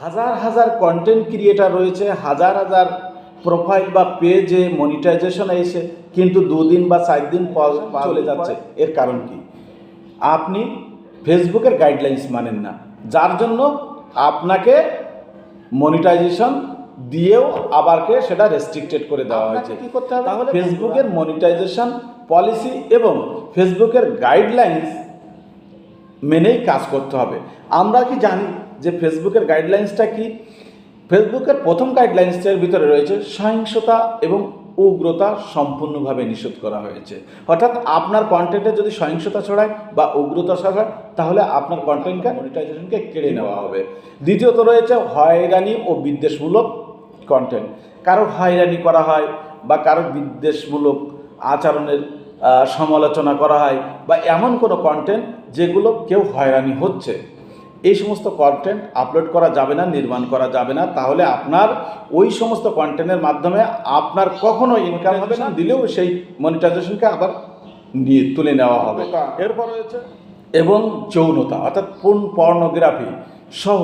হাজার হাজার content creator রয়েছে হাজার হাজার প্রোফাইল বা পেজে মনিটাইজেশন এসে কিন্তু দুদিন বা চার দিন চলে যাচ্ছে। এর কারণ কি? আপনি ফেসবুকের গাইডলাইন্স মানেন না। যার জন্য আপনাকে মনিটাইজেশন দিয়েও আবারকে সেটা রেস্ট্রিক্টেড করে দেওয়া হয়েছে। কি করতে হবে? তাহলে ফেসবুকের মনিটাইজেশন পলিসি এবং ফেসবুকের গাইডলাইন্স মেনেই কাজ করতে হবে। আমরা কি জানি যে ফেসবুকের গাইডলাইন্সটা কি? ফেসবুকের প্রথম গাইডলাইন্সের ভিতরে রয়েছে সহিংসতা এবং উগ্রতা সম্পূর্ণভাবে নিষেধ করা হয়েছে। অর্থাৎ আপনার কন্টেন্টে যদি সহিংসতা ছড়ায় বা উগ্রতা ছড়ায়, তাহলে আপনার কন্টেন্টকে মনিটাইজেশনকে কেড়ে নেওয়া হবে। দ্বিতীয়ত রয়েছে হয়রানি ও বিদ্বেষমূলক কন্টেন্ট কারও হয়রানি করা হয় বা কারও বিদ্বেষমূলক আচরণের সমালোচনা করা হয় বা এমন কোনো কন্টেন্ট যেগুলো কেউ হয়রানি হচ্ছে। এই সমস্ত কন্টেন্ট আপলোড করা যাবে না নির্মাণ করা যাবে না। তাহলে আপনার ওই সমস্ত কন্টেন্টের মাধ্যমে আপনার কখনো ইনকাম হবে না দিলেও সেই মনিটাইজেশনকে আবার নিয়ে তুলে নেওয়া হবে। এরপর রয়েছে এবং যৌনতা অর্থাৎ পূর্ণ পর্নোগ্রাফি সহ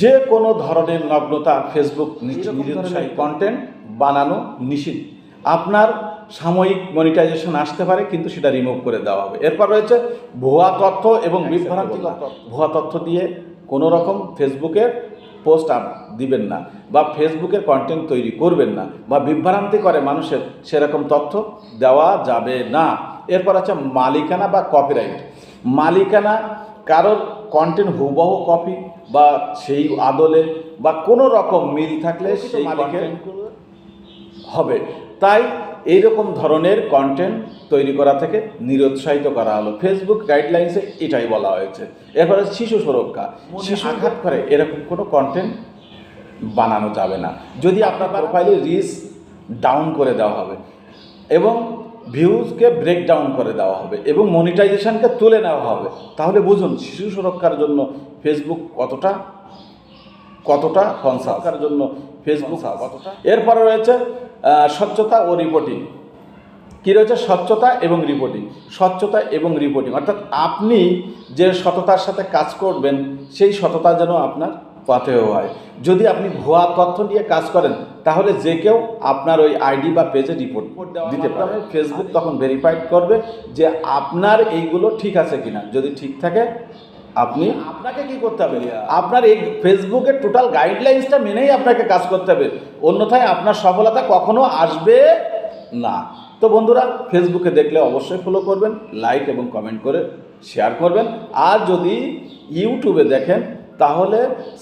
যে কোনো ধরনের নগ্নতা ফেসবুক নিরুৎসাহী কন্টেন্ট বানানো নিষিদ্ধ। আপনার সাময়িক মনিটাইজেশন আসতে পারে কিন্তু সেটা রিমুভ করে দেওয়া হবে। এরপর রয়েছে ভুয়া তথ্য এবং বিভ্রান্তিকর ভুয়া তথ্য দিয়ে কোনো রকম ফেসবুকের পোস্ট আপ দিবেন না বা ফেসবুকের কন্টেন্ট তৈরি করবেন না বা বিভ্রান্তি করে মানুষের সেরকম তথ্য দেওয়া যাবে না। এরপর আছে মালিকানা বা কপিরাইট মালিকানা কারোর কন্টেন্ট হুবহু কপি বা সেই আদলে বা কোনো রকম মিল থাকলে সেই মালিকের হবে। তাই এইরকম ধরনের কন্টেন্ট তৈরি করা থেকে নিরুৎসাহিত করা হলো। ফেসবুক গাইডলাইন্সে এটাই বলা হয়েছে। এরপরে শিশু সুরক্ষা। শিশু আঘাত করে এরকম কোনো কন্টেন্ট বানানো যাবে না। যদি আপনার প্রোফাইলে রিচ ডাউন করে দেওয়া হবে এবং ভিউজকে ব্রেক ডাউন করে দেওয়া হবে এবং মনিটাইজেশনকে তুলে নেওয়া হবে তাহলে বুঝুন শিশু সুরক্ষার জন্য ফেসবুক কতটা কতটা কনসার্কার জন্য ফেসবুক কতটা এরপরে রয়েছে স্বচ্ছতা ও রিপোর্টিং কী রয়েছে? স্বচ্ছতা এবং রিপোর্টিং স্বচ্ছতা এবং রিপোর্টিং অর্থাৎ আপনি যে সততার সাথে কাজ করবেন সেই সততা যেন আপনার পাথেয় হয়। যদি আপনি ভুয়া তথ্য নিয়ে কাজ করেন তাহলে যে কেউ আপনার ওই আইডি বা পেজে রিপোর্ট দিতে পারে। ফেসবুক তখন ভেরিফাইড করবে যে আপনার এইগুলো ঠিক আছে কিনা। যদি ঠিক থাকে আপনি? আপনাকে কি করতে হবে? আপনার এই ফেসবুকের টোটাল গাইডলাইন্সটা মেনেই আপনাকে কাজ করতে হবে। অন্যথায় আপনার সফলতা কখনো আসবে না। তো বন্ধুরা ফেসবুকে দেখলে অবশ্যই ফলো করবেন লাইক এবং কমেন্ট করে শেয়ার করবেন। আর যদি ইউটিউবে দেখেন তাহলে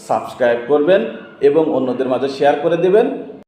সাবস্ক্রাইব করবেন এবং অন্যদের মাঝে শেয়ার করে দেবেন।